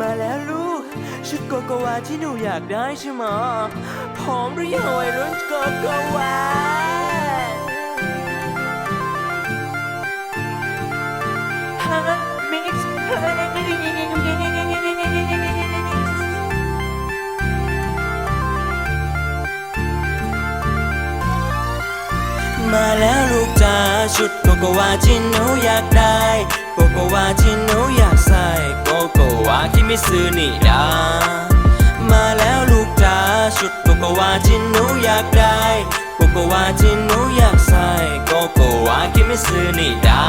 มาแล้วลูก ชุดโกโกวาที่หนูอยากได้ใช่ไหมะพร้อมหรือยังวัยรุ่นโกโกวาฮะมิกซ์ มาแล้วลูกจ้าชุดโกโกวาที่หนูอยากได้ โกโกวาที่หนูอยากใส่ โกโกวาที่ไม่ซื้อนี่ดามาแล้วลูกจ้าชุดโกโกวาที่หนูอยากได้ โกโกวาที่หนูอยากใส่ โกโกวาที่ไม่ซื้อนี่ดา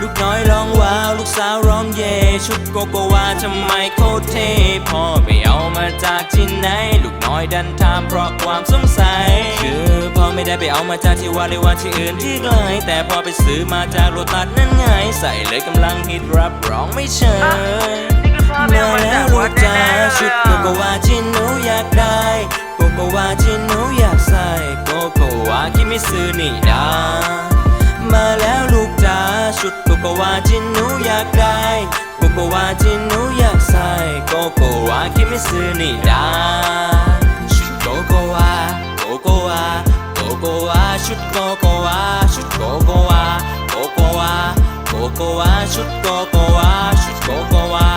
ลูกน้อยร้องว้าวลูกสาวร้องเย่ชุดโกโกวาทำไมโคตรเท่พ่อไปเอามาจากที่ไหน ลูกน้อยดันถามเพราะความสงสัย ไม่ได้ไปเอามาจากที่วาหรือว่าที่อื่นที่ไกลแต่พอไปซื้อมาจากโลตัสนั่นไง ใส่เลยกำลังฮิตรับรองไม่เชยมาแล้วลูกจ้าชุดโกโกวาที่หนูอยากได้โกโกวาที่หนูอยากใส่โกโกวาที่ไม่ซื้อนี่ดามาแล้วลูกจ้าชุดโกโกวาที่หนูอยากได้โกโกวาที่หนูอยากใส่โกโกวาที่ไม่ซื้อนี่ดา โกโกวาชุดโกโกวาชุดโกโกวาโกโกวาโกโกวาชุดโกโกวาชุดโกโกวา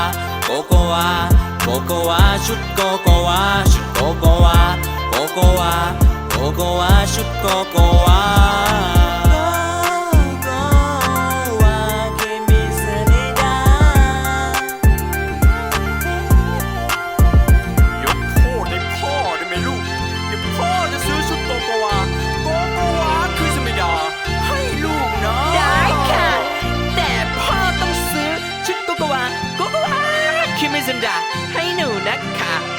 โกโกวาโกโกวา คิมิซันดาให้หนูนะคะ